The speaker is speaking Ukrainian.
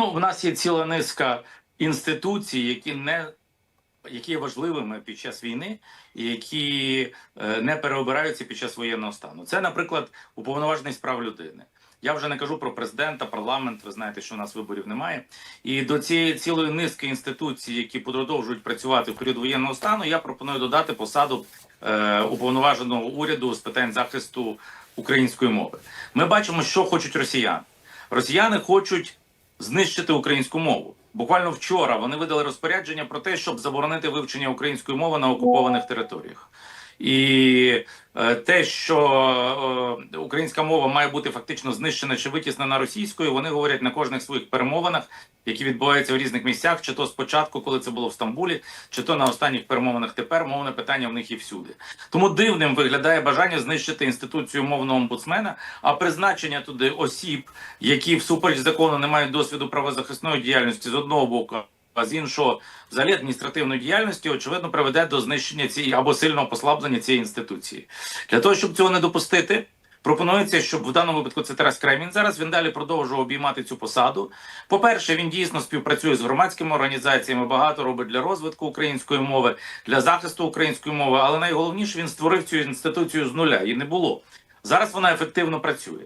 Ну, в нас є ціла низка інституцій, які не які є важливими під час війни, і які е, не переобираються під час воєнного стану. Це, наприклад, уповноважений з прав людини. Я вже не кажу про президента, парламент. Ви знаєте, що у нас виборів немає. І до цієї цілої низки інституцій, які продовжують працювати в період воєнного стану, я пропоную додати посаду е, уповноваженого уряду з питань захисту української мови. Ми бачимо, що хочуть росіяни. Росіяни хочуть знищити українську мову. Буквально вчора вони видали розпорядження про те, щоб заборонити вивчення української мови на окупованих територіях. І е, те, що е, українська мова має бути фактично знищена чи витіснена російською, вони говорять на кожних своїх перемовинах, які відбуваються в різних місцях, чи то спочатку, коли це було в Стамбулі, чи то на останніх перемовинах тепер мовне питання в них і всюди. Тому дивним виглядає бажання знищити інституцію мовного омбудсмена, а призначення туди осіб, які всупереч закону не мають досвіду правозахисної діяльності з одного боку. А з іншого, взагалі адміністративної діяльності, очевидно, приведе до знищення цієї або сильного послаблення цієї інституції. Для того, щоб цього не допустити, пропонується, щоб в даному випадку це Тарас Кремін зараз він далі продовжував обіймати цю посаду. По-перше, він дійсно співпрацює з громадськими організаціями, багато робить для розвитку української мови, для захисту української мови. Але найголовніше він створив цю інституцію з нуля і не було. Зараз вона ефективно працює.